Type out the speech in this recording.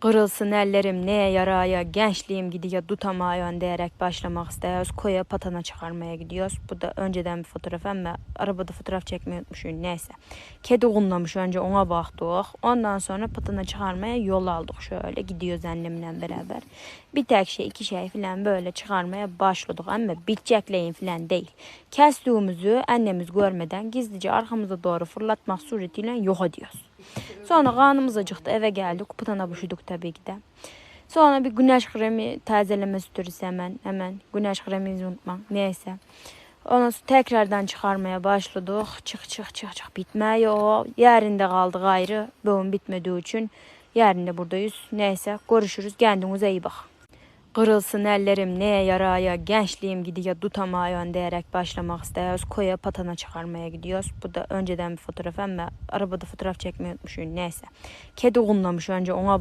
Kırılsın ellerim neye yaraya, gençliğim gidiyor tutamıyor diyerek başlamak istiyoruz. Koya patana çıkarmaya gidiyoruz. Bu da önceden bir fotoğraf ama arabada fotoğraf çekmeyi unutmuşum neyse. Kedi kunlamış önce ona baktık. Ondan sonra patana çıkarmaya yol aldık şöyle gidiyoruz annemle beraber. Bir tek şey iki şey falan böyle çıkarmaya başladık ama bitecekleyin falan değil. Kestiğimizi annemiz görmeden gizlice arkamıza doğru fırlatmak suretiyle yok ediyoruz. Sonra karnımız acıktı eve geldik. Putana buşuduk tabii ki de. Sonra bir güneş kremi tazeleme sürüsü hemen. Hemen güneş kreminizi unutmayın. Neyse. Ondan sonra tekrardan çıkarmaya başladık. Çık çık çık çık bitmiyor. Yerinde kaldı gayrı. Bugün bitmediği için yerinde buradayız. Neyse görüşürüz. Kendinize iyi bak. Kırılsın ellerim neye yaraya, gençliğim gidiyor tutamıyor diyerek başlamak istiyoruz. Koya patana çıkarmaya gidiyoruz. Bu da önceden bir fotoğraf ama arabada fotoğraf çekmeyi unutmuşum neyse. Kedi kunlamış önce ona bak.